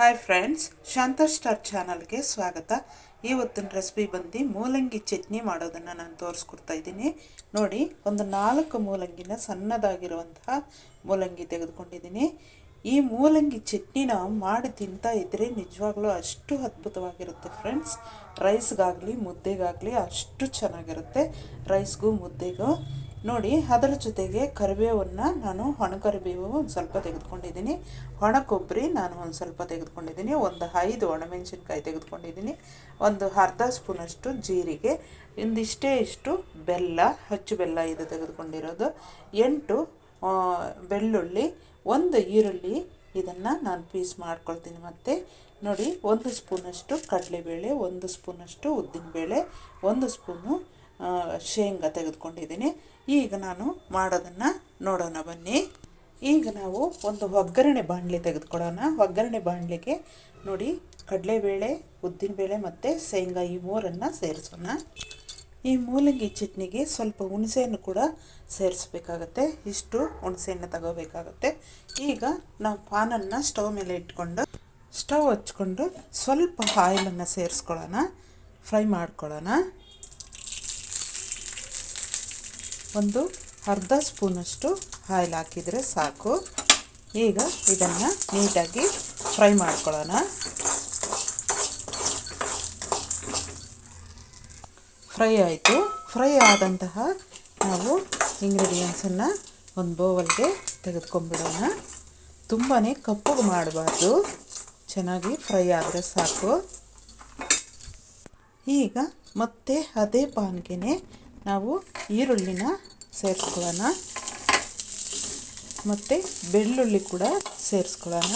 Hi friends ಶಾಂತ star ಚಾನಲ್ಗೆ ಸ್ವಾಗತ. ಇವತ್ತಿನ ರೆಸಿಪಿ ಬಂದು ಮೂಲಂಗಿ ಚಟ್ನಿ ಮಾಡೋದನ್ನು ನಾನು ತೋರಿಸ್ಕೊಡ್ತಾ ಇದ್ದೀನಿ. ನೋಡಿ, ಒಂದು ನಾಲ್ಕು ಮೂಲಂಗಿನ ಸಣ್ಣದಾಗಿರುವಂತಹ ಮೂಲಂಗಿ ತೆಗೆದುಕೊಂಡಿದ್ದೀನಿ. ಈ ಮೂಲಂಗಿ ಚಟ್ನಿನ ಮಾಡಿ ತಿಂತಾ ಇದ್ದರೆ ನಿಜವಾಗ್ಲೂ ಅಷ್ಟು ಅದ್ಭುತವಾಗಿರುತ್ತೆ ಫ್ರೆಂಡ್ಸ್ ರೈಸ್ಗಾಗಲಿ ಮುದ್ದೆಗಾಗಲಿ ಅಷ್ಟು ಚೆನ್ನಾಗಿರುತ್ತೆ. ರೈಸ್ಗೂ ಮುದ್ದೆಗೂ. ನೋಡಿ, ಅದರ ಜೊತೆಗೆ ಕರಿಬೇವನ್ನು ನಾನು ಒಣ ಕರಿಬೇವು ಒಂದು ಸ್ವಲ್ಪ ತೆಗೆದುಕೊಂಡಿದ್ದೀನಿ. ಒಣ ಕೊಬ್ಬರಿ ನಾನು ಒಂದು ಸ್ವಲ್ಪ ತೆಗೆದುಕೊಂಡಿದ್ದೀನಿ. ಒಂದು ಐದು ಒಣಮೆಣಸಿನ್ಕಾಯಿ ತೆಗೆದುಕೊಂಡಿದ್ದೀನಿ. ಒಂದು ಅರ್ಧ ಸ್ಪೂನಷ್ಟು ಜೀರಿಗೆ ಒಂದಿಷ್ಟೇ ಇಷ್ಟು ಬೆಲ್ಲ, ಹಚ್ಚು ಬೆಲ್ಲ ಇದು ತೆಗೆದುಕೊಂಡಿರೋದು. ಎಂಟು ಬೆಳ್ಳುಳ್ಳಿ, ಒಂದು ಈರುಳ್ಳಿ ಇದನ್ನು ನಾನು ಪೀಸ್ ಮಾಡ್ಕೊಳ್ತೀನಿ ಮತ್ತು. ನೋಡಿ, ಒಂದು ಸ್ಪೂನಷ್ಟು ಕಡಲೆಬೇಳೆ, ಒಂದು ಸ್ಪೂನಷ್ಟು ಉದ್ದಿನಬೇಳೆ, ಒಂದು ಸ್ಪೂನು ಶೇಂಗಾ ತೆಗೆದುಕೊಂಡಿದ್ದೀನಿ. ಈಗ ನಾನು ಮಾಡೋದನ್ನು ನೋಡೋಣ, ಬನ್ನಿ. ಈಗ ನಾವು ಒಂದು ಒಗ್ಗರಣೆ ಬಾಣಲೆ ತೆಗೆದುಕೊಳ್ಳೋಣ. ಒಗ್ಗರಣೆ ಬಾಣಲೆಗೆ ನೋಡಿ, ಕಡಲೆಬೇಳೆ, ಉದ್ದಿನಬೇಳೆ ಮತ್ತು ಶೇಂಗಾ ಈ ಮೂರನ್ನು ಸೇರಿಸೋಣ. ಈ ಮೂಲಂಗಿ ಚಟ್ನಿಗೆ ಸ್ವಲ್ಪ ಹುಣಸೆಯನ್ನು ಕೂಡ ಸೇರಿಸಬೇಕಾಗತ್ತೆ. ಇಷ್ಟು ಹುಣಸೆಯನ್ನು ತಗೋಬೇಕಾಗತ್ತೆ. ಈಗ ನಾವು ಪಾನನ್ನು ಸ್ಟವ್ ಮೇಲೆ ಇಟ್ಕೊಂಡು, ಸ್ಟವ್ ಹಚ್ಕೊಂಡು ಸ್ವಲ್ಪ ಆಯಿಲನ್ನು ಸೇರಿಸ್ಕೊಳ್ಳೋಣ. ಫ್ರೈ ಮಾಡ್ಕೊಳ್ಳೋಣ. ಒಂದು ಅರ್ಧ ಸ್ಪೂನಷ್ಟು ಆಯಿಲ್ ಹಾಕಿದರೆ ಸಾಕು. ಈಗ ಇದನ್ನು ನೀಟಾಗಿ ಫ್ರೈ ಮಾಡ್ಕೊಳ್ಳೋಣ. ಫ್ರೈ ಆಯಿತು. ಫ್ರೈ ಆದಂತಹ ನಾವು ಇಂಗ್ರೀಡಿಯೆಂಟ್ಸನ್ನು ಒಂದು ಬೌವಲ್ಗೆ ತೆಗೆದುಕೊಂಡ್ಬಿಡೋಣ. ತುಂಬಾ ಕಪ್ಪಗೆ ಮಾಡಬಾರ್ದು. ಚೆನ್ನಾಗಿ ಫ್ರೈ ಆದರೆ ಸಾಕು. ಈಗ ಮತ್ತೆ ಅದೇ ಪಾನ್ಗೆ ನಾವು ಈರುಳ್ಳಿನ ಸೇರಿಸ್ಕೊಳ್ಳೋಣ. ಮತ್ತು ಬೆಳ್ಳುಳ್ಳಿ ಕೂಡ ಸೇರಿಸ್ಕೊಳ್ಳೋಣ.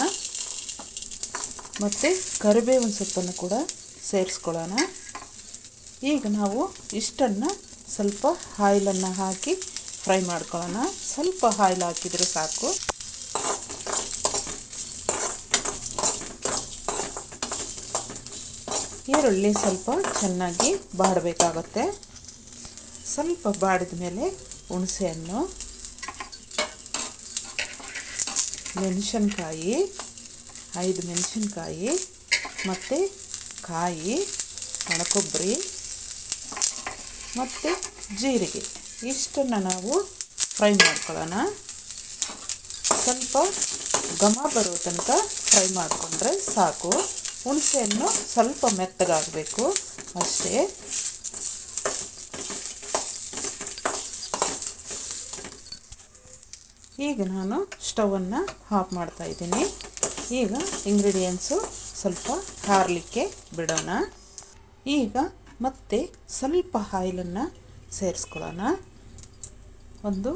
ಮತ್ತು ಕರಿಬೇವಿನ ಸೊಪ್ಪನ್ನು ಕೂಡ ಸೇರಿಸ್ಕೊಳ್ಳೋಣ. ಈಗ ನಾವು ಇಷ್ಟನ್ನು ಸ್ವಲ್ಪ ಆಯಿಲನ್ನು ಹಾಕಿ ಫ್ರೈ ಮಾಡ್ಕೊಳ್ಳೋಣ. ಸ್ವಲ್ಪ ಆಯಿಲ್ ಹಾಕಿದರೆ ಸಾಕು. ಈರುಳ್ಳಿ ಸ್ವಲ್ಪ ಚೆನ್ನಾಗಿ ಬಾಡಬೇಕಾಗುತ್ತೆ ಸ್ವಲ್ಪ ಬಾಡಿದ ಮೇಲೆ ಹುಣಸೆಹಣ್ಣು, ಮೆಣಸಿನ್ಕಾಯಿ, ಐದು ಮೆಣಸಿನ್ಕಾಯಿ ಮತ್ತು ಕಾಯಿ, ಒಣಕೊಬ್ಬರಿ ಮತ್ತು ಜೀರಿಗೆ. ಇಷ್ಟನ್ನು ನಾವು ಫ್ರೈ ಮಾಡ್ಕೊಳ್ಳೋಣ. ಸ್ವಲ್ಪ ಘಮ ಬರೋ ತನಕ ಫ್ರೈ ಮಾಡಿಕೊಂಡ್ರೆ ಸಾಕು. ಹುಣಸೆಹಣ್ಣು ಸ್ವಲ್ಪ ಮೆತ್ತಗಾಗಬೇಕು ಅಷ್ಟೇ. ಈಗ ನಾನು ಸ್ಟವನ್ನು ಆಫ್ ಮಾಡ್ತಾ ಇದ್ದೀನಿ. ಈಗ ಇಂಗ್ರೀಡಿಯೆಂಟ್ಸು ಸ್ವಲ್ಪ ಹಾರಲಿಕ್ಕೆ ಬಿಡೋಣ. ಈಗ ಮತ್ತೆ ಸ್ವಲ್ಪ ಆಯಿಲನ್ನು ಸೇರಿಸ್ಕೊಳ್ಳೋಣ. ಒಂದು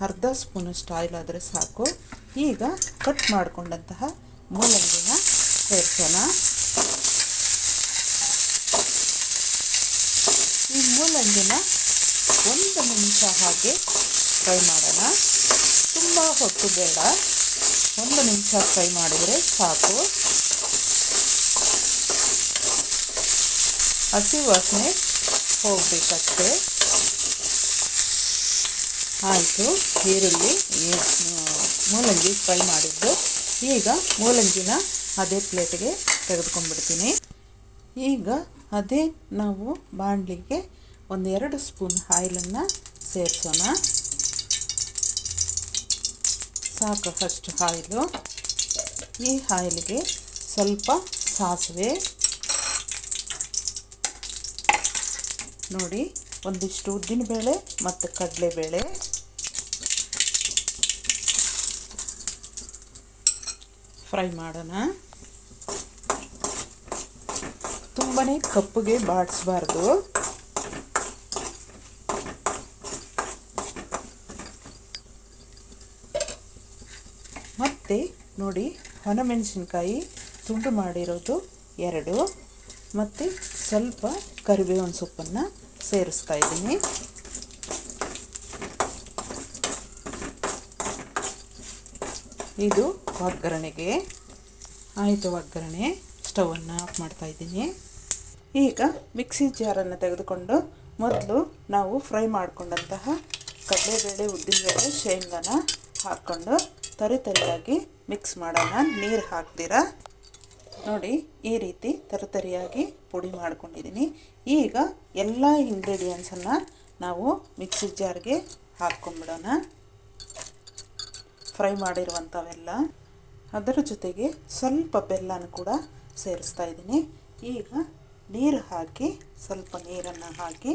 ಅರ್ಧ ಸ್ಪೂನಷ್ಟು ಆಯಿಲ್ ಆದರೆ ಸಾಕು. ಈಗ ಕಟ್ ಮಾಡಿಕೊಂಡಂತಹ ಮೂಲಂಗಿನ ಸೇರಿಸೋಣ. ಈ ಮೂಲಂಗಿನ ಒಂದು ನಿಮಿಷ ಹಾಗೆ ಫ್ರೈ ಮಾಡೋಣ. ಹೊತ್ತು ಬೇಡ. ಒಂದು ನಿಮಿಷ ಫ್ರೈ ಮಾಡಿದರೆ ಸಾಕು. ಹಸಿ ವಾಸನೆ ಹೋಗಬೇಕಷ್ಟೇ. ಆಯಿತು, ಈರುಳ್ಳಿ ಮೂಲಂಗಿ ಫ್ರೈ ಮಾಡಿದ್ದು. ಈಗ ಮೂಲಂಗಿನ ಅದೇ ಪ್ಲೇಟ್ಗೆ ತೆಗೆದುಕೊಂಡ್ಬಿಡ್ತೀನಿ. ಈಗ ಅದೇ ನಾವು ಬಾಣಲಿಗೆ ಒಂದೆರಡು ಸ್ಪೂನ್ ಆಯಿಲನ್ನು ಸೇರಿಸೋಣ. ಸಾಕು ಫಸ್ಟ್ ಆಯಿಲು ಈ ಹಾಯಿಲಿಗೆ ಸ್ವಲ್ಪ ಸಾಸಿವೆ. ನೋಡಿ, ಒಂದಿಷ್ಟು ಉದ್ದಿನಬೇಳೆ ಮತ್ತು ಕಡಲೆಬೇಳೆ. ಫ್ರೈ ಮಾಡೋಣ. ತುಂಬಾ ಕಪ್ಪಗೆ ಬಾಡಿಸ್ಬಾರ್ದು. ಮತ್ತು ನೋಡಿ ಒಣಮೆಣಸಿನ್ಕಾಯಿ ತುಂಡು ಮಾಡಿರೋದು ಎರಡು ಮತ್ತು ಸ್ವಲ್ಪ ಕರಿಬೇವಿನ ಸೊಪ್ಪನ್ನು ಸೇರಿಸ್ತಾ ಇದ್ದೀನಿ. ಇದು ಒಗ್ಗರಣೆಗೆ. ಆಯಿತು ಒಗ್ಗರಣೆ. ಸ್ಟವನ್ನು ಆಫ್ ಮಾಡ್ತಾ ಇದ್ದೀನಿ. ಈಗ ಮಿಕ್ಸಿ ಜಾರನ್ನು ತೆಗೆದುಕೊಂಡು ಮೊದಲು ನಾವು ಫ್ರೈ ಮಾಡಿಕೊಂಡಂತಹ ಕಡಲೆಬೇಳೆ, ಉದ್ದಿನಬೇಳೆ, ಶೇಂಗಾನ ಹಾಕ್ಕೊಂಡು ತರಿ ತರಿಯಾಗಿ ಮಿಕ್ಸ್ ಮಾಡೋಣ. ನೀರು ಹಾಕ್ದಿರ ನೋಡಿ, ಈ ರೀತಿ ತರತರಿಯಾಗಿ ಪುಡಿ ಮಾಡ್ಕೊಂಡಿದ್ದೀನಿ. ಈಗ ಎಲ್ಲ ಇಂಗ್ರೀಡಿಯೆಂಟ್ಸನ್ನು ನಾವು ಮಿಕ್ಸಿ ಜಾರ್ಗೆ ಹಾಕ್ಕೊಂಬಿಡೋಣ ಫ್ರೈ ಮಾಡಿರುವಂಥವೆಲ್ಲ. ಅದರ ಜೊತೆಗೆ ಸ್ವಲ್ಪ ಬೆಲ್ಲನ ಕೂಡ ಸೇರಿಸ್ತಾ ಇದ್ದೀನಿ. ಈಗ ನೀರು ಹಾಕಿ, ಸ್ವಲ್ಪ ನೀರನ್ನು ಹಾಕಿ,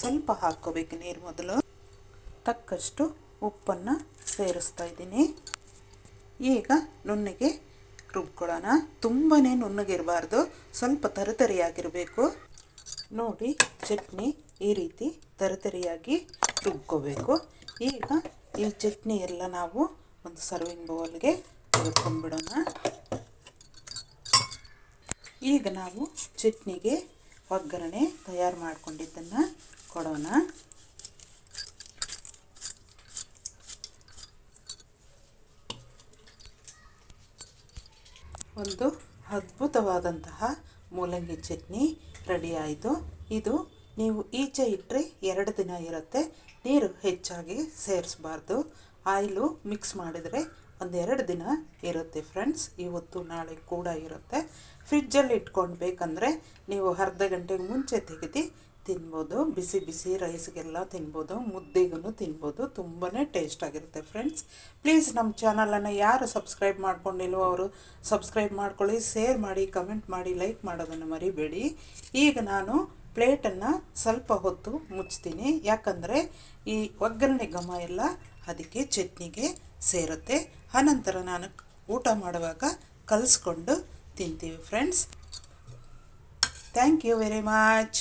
ಸ್ವಲ್ಪ ಹಾಕ್ಕೋಬೇಕು ನೀರು ಮೊದಲು. ತಕ್ಕಷ್ಟು ಉಪ್ಪನ್ನು ಸೇರಿಸ್ತಾ ಇದ್ದೀನಿ. ಈಗ ನುಣ್ಣಗೆ ರುಬ್ಕೊಳ್ಳೋಣ. ತುಂಬಾ ನುಣ್ಣಗಿರಬಾರ್ದು. ಸ್ವಲ್ಪ ತರತರಿಯಾಗಿರಬೇಕು. ನೋಡಿ, ಚಟ್ನಿ ಈ ರೀತಿ ತರತರಿಯಾಗಿ ರುಬ್ಕೋಬೇಕು. ಈಗ ಈ ಚಟ್ನಿ ಎಲ್ಲ ನಾವು ಒಂದು ಸರ್ವಿಂಗ್ ಬೌಲ್ಗೆ ತೆಗೆದುಕೊಂಡ್ಬಿಡೋಣ ಈಗ ನಾವು ಚಟ್ನಿಗೆ ಒಗ್ಗರಣೆ ತಯಾರು ಮಾಡಿಕೊಂಡಿದ್ದನ್ನು ಕೊಡೋಣ. ಒಂದು ಅದ್ಭುತವಾದಂತಹ ಮೂಲಂಗಿ ಚಟ್ನಿ ರೆಡಿ ಆಯಿತು ಇದು ನೀವು ಈಚೆ ಇಟ್ಟರೆ ಎರಡು ದಿನ ಇರುತ್ತೆ. ನೀರು ಹೆಚ್ಚಾಗಿ ಸೇರಿಸಬಾರ್ದು. ಆಯಿಲು ಮಿಕ್ಸ್ ಮಾಡಿದರೆ ಒಂದೆರಡು ದಿನ ಇರುತ್ತೆ ಫ್ರೆಂಡ್ಸ್. ಇವತ್ತು ನಾಳೆ ಕೂಡ ಇರುತ್ತೆ. ಫ್ರಿಜ್ಜಲ್ಲಿ ಇಟ್ಕೊಂಡು ಬೇಕಂದರೆ ನೀವು ಅರ್ಧ ಗಂಟೆಗೆ ಮುಂಚೆ ತೆಗೆದು ತಿನ್ಬೋದು, ಬಿಸಿ ಬಿಸಿ ರೈಸ್ಗೆಲ್ಲ ತಿನ್ಬೋದು ಮುದ್ದೆಗೂ ತಿನ್ಬೋದು ತುಂಬಾ ಟೇಸ್ಟಾಗಿರುತ್ತೆ ಫ್ರೆಂಡ್ಸ್ ಪ್ಲೀಸ್ ನಮ್ಮ ಚಾನಲನ್ನು ಯಾರು ಸಬ್ಸ್ಕ್ರೈಬ್ ಮಾಡ್ಕೊಂಡಿಲ್ವೋ ಅವರು ಸಬ್ಸ್ಕ್ರೈಬ್ ಮಾಡ್ಕೊಳ್ಳಿ ಶೇರ್ ಮಾಡಿ ಕಮೆಂಟ್ ಮಾಡಿ ಲೈಕ್ ಮಾಡೋದನ್ನು ಮರಿಬೇಡಿ. ಈಗ ನಾನು ಪ್ಲೇಟನ್ನು ಸ್ವಲ್ಪ ಹೊತ್ತು ಮುಚ್ತೀನಿ. ಯಾಕಂದರೆ ಈ ಒಗ್ಗರಣೆ ಘಮ ಎಲ್ಲ ಅದಕ್ಕೆ ಚಟ್ನಿಗೆ ಸೇರುತ್ತೆ. ಆನಂತರ ನಾನು ಊಟ ಮಾಡುವಾಗ ಕಲಿಸ್ಕೊಂಡು ತಿಂತೀವಿ friends thank you very much